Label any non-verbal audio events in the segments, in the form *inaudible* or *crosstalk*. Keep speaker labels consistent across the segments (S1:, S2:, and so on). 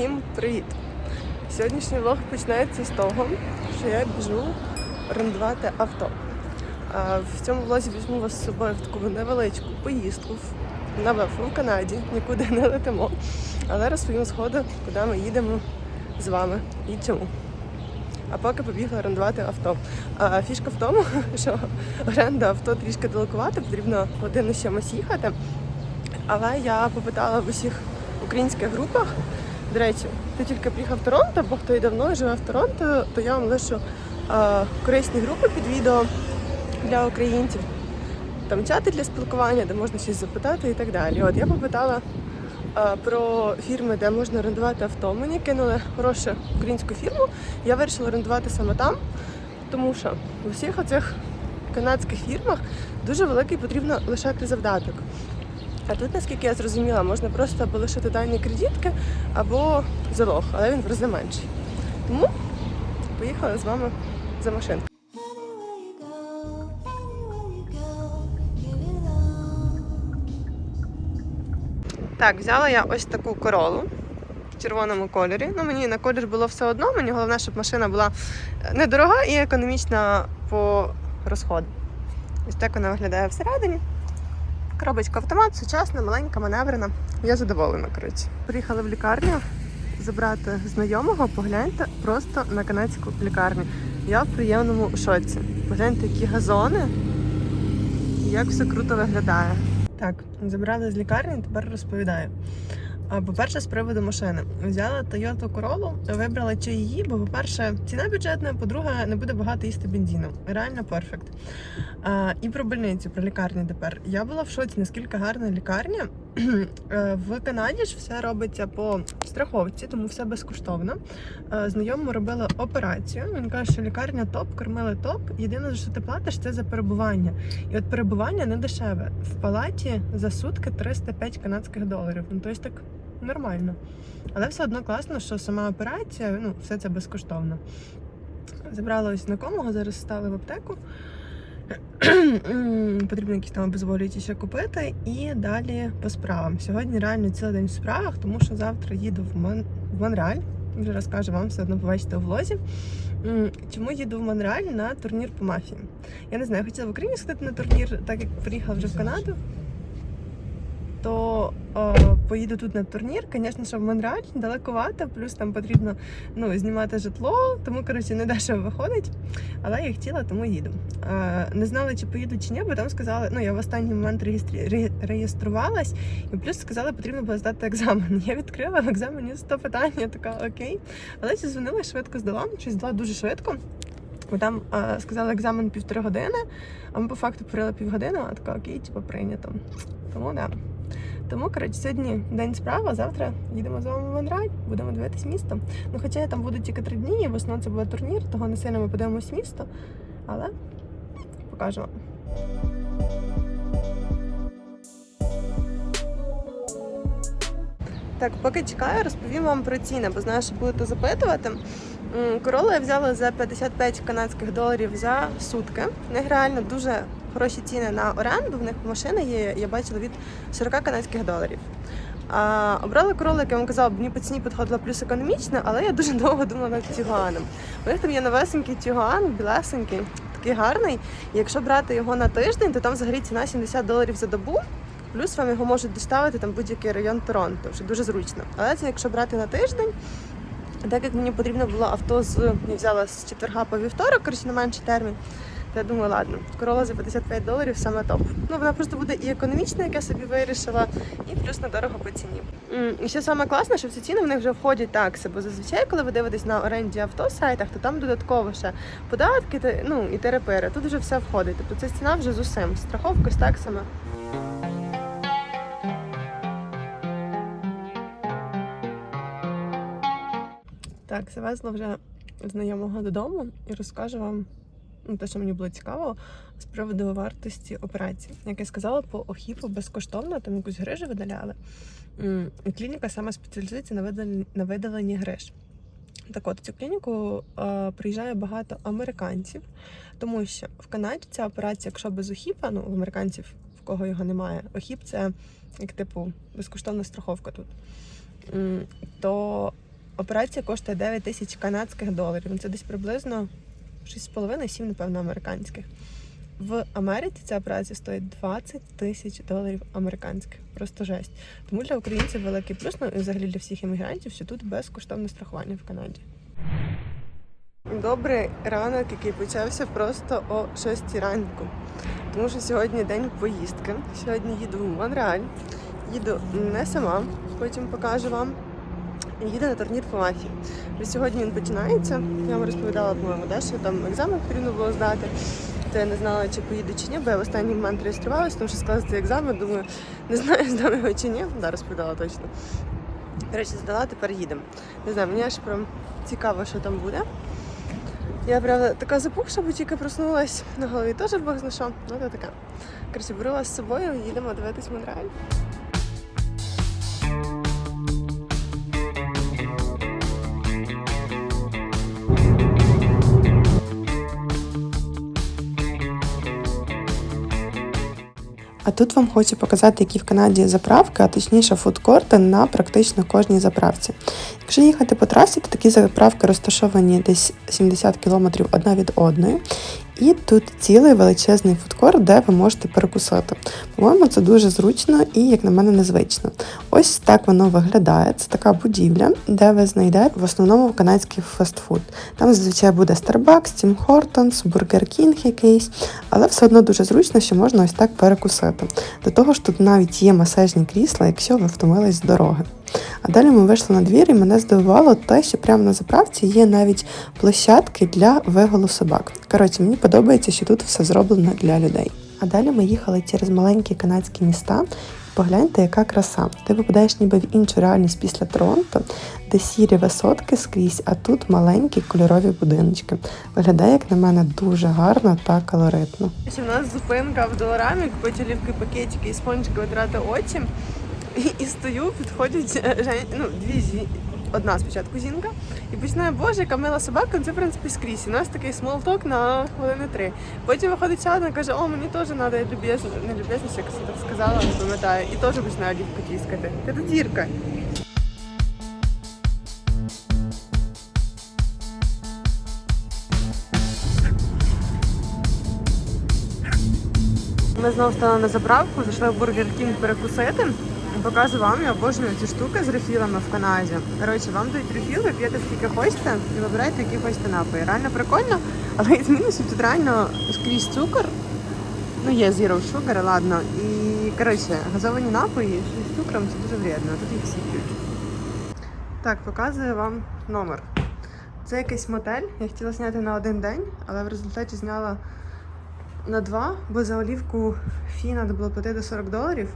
S1: Всім привіт! Сьогоднішній влог починається з того, що я біжу орендувати авто. В цьому влозі візьму вас з собою в таку невеличку поїздку на ВЕФ в Канаді, нікуди не летимо. Але розповім сходу, куди ми їдемо з вами і чому. А поки побігла орендувати авто. А, фішка в тому, *laughs* що оренда авто трішки далекувати, потрібно годину чимось їхати. Але я попитала в усіх українських групах. До речі, хто тільки приїхав в Торонто, або хто і давно живе в Торонто, то я вам лишу е, корисні групи під відео для українців. Там чати для спілкування, де можна щось запитати і так далі. От я попитала е, про фірми, де можна орендувати авто. Мені кинули хорошу українську фірму. Я вирішила орендувати саме там, тому що в усіх оцих канадських фірмах дуже великий потрібно лишати завдаток. А тут, наскільки я зрозуміла, можна просто лишити дані кредитки, або залог, але він в рази менший. Тому поїхали з вами за машинкою. Так, взяла я ось таку королу в червоному кольорі. Ну, мені на колір було все одно. Мені головне, щоб машина була недорога і економічна по розходу. Ось так вона виглядає всередині. Коробочка автомат, сучасна, маленька, маневрена. Я задоволена, коротше. Приїхали в лікарню забрати знайомого, погляньте просто на канадську лікарню. Я в приємному шоці. Погляньте, які газони, як все круто виглядає. Так, забрали з лікарні, тепер розповідаю. А, По-перше, з приводу машини. Взяла Toyota Corolla, вибрала чи її, бо, по-перше, ціна бюджетна, по-друге, не буде багато їсти бензину. Реально перфект. І про больницю, про лікарню тепер. Я була в шоці, наскільки гарна лікарня. *clears throat* Е, В Канаді ж все робиться по страховці, тому все безкоштовно. Е, Знайомому робили операцію. Він каже, що лікарня топ, кормили топ. Єдине, за що ти платиш, це за перебування. І от перебування не дешеве. В палаті за сутки 305 канадських доларів. Ну, тобто так нормально. Але все одно класно, що сама операція, ну, все це безкоштовно. Забрала ось знакомого, зараз стали в аптеку. Потрібно якісь там обезболюючі ще купити і далі по справам. Сьогодні реально цілий день в справах, тому що завтра їду в, Мон... в Монреаль. Вже розкажу вам, все одно побачите у влозі. Чому їду в Монреаль на турнір по мафії? Я не знаю, хотіла в Україні сходити на турнір, так як приїхала вже в Канаду. То е, поїду тут на турнір. Звісно, що в Монреаль далековато, плюс там потрібно ну, знімати житло, тому коротше не дешево виходить. Але я хотіла, тому їду. Е, не знала, чи поїду чи ні, бо там сказали, ну я в останній момент реєстрі... реєструвалась, і плюс сказали, потрібно було здати екзамен. *laughs* Я відкрила в екзамені 100 питань, я така окей. Але дзвонила, швидко здала, щось здала дуже швидко. Бо там е, сказали екзамен півтори години, а ми по факту порили півгодини, а така окей, типу прийнято. Тому да. Тому, коротше, сьогодні день справа, завтра їдемо з вами в Монреаль, будемо дивитись місто. Ну, хоча я там буду тільки три дні, і в основному це буде турнір, того не сильно ми подивимось місто, але покажу вам. Так, поки чекаю, розповім вам про ціни, бо знаю, що будете запитувати. М, Корола я взяла за 55 канадських доларів за сутки. В них реально дуже хороші ціни на оренду. В них машини є, я бачила від 40 канадських доларів. А, обрала корола, як я вам казала, мені по ціні підходила плюс економічна, але я дуже *laughs* довго думала над Тігуаном. У них там є новесенький Тігуан, білесенький, такий гарний. І якщо брати його на тиждень, то там взагалі ціна 70 доларів за добу. Плюс вам його можуть доставити там будь-який район Торонто, що дуже зручно. Але це якщо брати на тиждень, так як мені потрібно було авто з я взяла з четверга по вівторок, коротше, на менший термін. То я думаю, ладно, корола за 55 доларів саме топ. Ну вона просто буде і економічна, як я собі вирішила, і плюс недорого по ціні. І ще саме класне, що в ці ціни в них вже входять такси, бо зазвичай, коли ви дивитесь на оренді авто сайтах, то там додатково ще податки та ну і терапери. Тут вже все входить. Тобто це ціна вже з усім, з страховкою, з таксами. Так, завезла вже знайомого додому і розкажу вам ну, те, що мені було цікаво, з приводу вартості операції. Як я сказала, по охіпу безкоштовно, там якусь грижу видаляли. Клініка саме спеціалізується на видаленні, на видаленні гриж. Так от, в цю клініку е, приїжджає багато американців, тому що в Канаді ця операція, якщо без охіпа, ну в американців, в кого його немає, охіп це як типу безкоштовна страховка тут. То Операція коштує 9 тисяч канадських доларів. Ну, Це десь приблизно 6,5-7, напевно, американських. В Америці ця операція стоїть 20 тисяч доларів американських. Просто жесть. Тому для українців великий плюс, ну і взагалі для всіх іммігрантів, що тут безкоштовне страхування в Канаді. Добрий ранок, який почався просто о 6 ранку. Тому що сьогодні день поїздки. Сьогодні їду в Монреаль. Їду не сама, потім покажу вам. Їду на турнір по мафії. Вже сьогодні він починається. Я вам розповідала, по-моєму, де, що там екзамен потрібно було здати. То я не знала, чи поїду чи ні, бо я в останній момент реєструвалася, тому що склала цей екзамен. Думаю, не знаю, *laughs* здам його чи ні. Да, розповідала точно. Речі, здала, тепер їдемо. Не знаю, мені аж прям цікаво, що там буде. Я правда така запухша, бо тільки проснулась на голові теж Бог зна що. Ну, то таке. Коротше, беру вас з собою, їдемо дивитись Монреаль. Тут вам хочу показати, які в Канаді заправки, а точніше фудкорти на практично кожній заправці. Якщо їхати по трасі, то такі заправки розташовані десь 70 кілометрів одна від одної. І тут цілий величезний фудкорт, де ви можете перекусити. По-моєму, це дуже зручно і, як на мене, незвично. Ось так воно виглядає. Це така будівля, де ви знайдете в основному канадський фастфуд. Там зазвичай буде Starbucks, Tim Hortons, Burger King якийсь, але все одно дуже зручно, що можна ось так перекусити. До того ж, тут навіть є масажні крісла, якщо ви втомились з дороги. А далі ми вийшли на двір, і мене здивувало те, що прямо на заправці є навіть площадки для виголу собак. Коротше, мені подобається, що тут все зроблено для людей. А далі ми їхали через маленькі канадські міста. Погляньте, яка краса. Ти випадаєш ніби в іншу реальність після Торонто, де сірі висотки скрізь, а тут маленькі кольорові будиночки. Виглядає, як на мене, дуже гарно та колоритно. У нас зупинка в доларамі, купити олівки, пакетики і спонжики витрати очі. І, і стою, підходять е, ну, дві зі... одна спочатку жінка, і починає, боже, яка мила собака, ну, це в принципі скрізь. У нас такий смолток на хвилини три. Потім виходить ще одна каже, о, мені теж треба люб'язно, не люб'язність, як я так сказала, не пам'ятаю, і теж починає олівку тіскати. Ти тут зірка. Ми знову стали на заправку, зайшли в Бургер Кінг перекусити. Покажу вам, я обожнюю ці штуки з рефілами в Канаді. Коротше, вам дають рефіл, ви п'єте скільки хочете і вибираєте, які хочете напої. Реально прикольно, але із мінусів тут реально скрізь цукор. Ну, є zero sugar, ладно. І коротше, газовані напої з цукром це дуже вредно. Тут їх всі п'ють. Так, показую вам номер. Це якийсь мотель. Я хотіла зняти на один день, але в результаті зняла на два, бо за олівку фі треба було платити 40 доларів.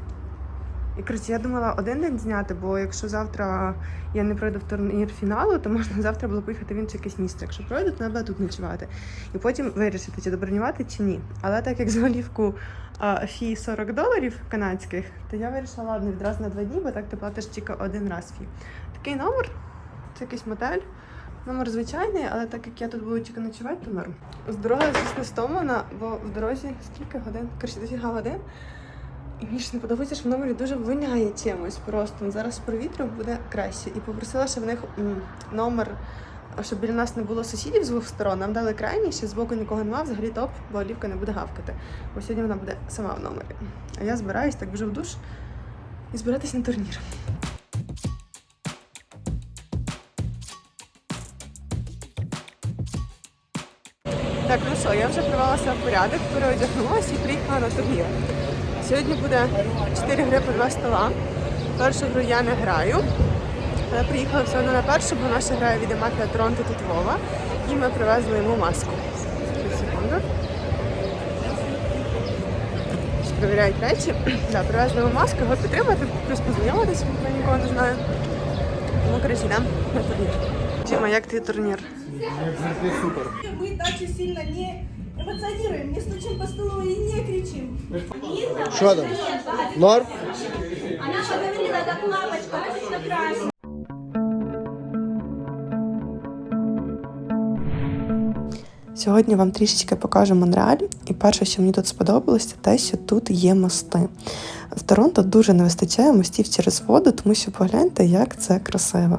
S1: І коротше, я думала один день зняти, бо якщо завтра я не пройду в турнір фіналу, то можна завтра було поїхати в інше якесь місце. Якщо пройду, то треба тут ночувати. І потім вирішити, чи добронювати, чи ні. Але так як за олівку фі 40 доларів канадських, то я вирішила, ладно, відразу на два дні, бо так ти платиш тільки один раз фі. Такий номер, це якийсь мотель. Номер звичайний, але так як я тут буду тільки ночувати, то норм. З дороги, звісно, стомлена, бо в дорозі скільки годин? Коротше, дофіга годин. І мені ж не подобається, що в номері дуже воняє чимось просто. Зараз провітрю буде краще. І попросила, щоб в них номер, щоб біля нас не було сусідів з двох сторон. Нам дали крайній, ще збоку нікого немає, взагалі топ, бо олівка не буде гавкати. Бо сьогодні вона буде сама в номері. А я збираюсь, так біжу в душ і збиратись на турнір. Так, ну що, я вже привелася в порядок, переодягнулася і приїхала на турнір. Сьогодні буде 4 гри по 2 стола. Першу гру я не граю. Але приїхала все одно на першу, бо наша грає від Мафія Торонто тут Вова. І ми привезли йому маску. Секунду. Ще Перевіряють речі. Да, привезли йому маску, його підтримати, плюс познайомитись, бо я нікого не знаю. Тому, коротше, йдемо на турнір. Діма, як твій турнір?
S2: Мы так сильно не эмоционируем, не стучим по столу и не кричим.
S3: Что там? Норм?
S2: Она говорила, как лапочка, точно красит.
S1: Сьогодні вам трішечки покажу Монреаль, і перше, що мені тут сподобалось, це те, що тут є мости. В Торонто дуже не вистачає мостів через воду, тому що погляньте, як це красиво.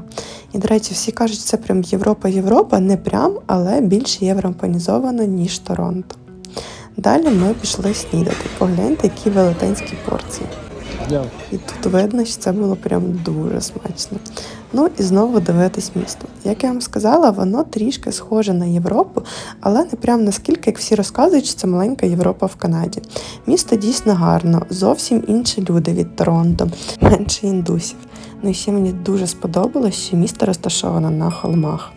S1: І, до речі, всі кажуть, що це прям Європа-Європа, не прям, але більш європанізовано, ніж Торонто. Далі ми пішли снідати. Погляньте, які велетенські порції. І тут видно, що це було прям дуже смачно. Ну і знову дивитись місто. Як я вам сказала, воно трішки схоже на Європу, але не прям наскільки, як всі розказують, що це маленька Європа в Канаді. Місто дійсно гарно, зовсім інші люди від Торонто, менше індусів. Ну і ще мені дуже сподобалось, що місто розташоване на холмах.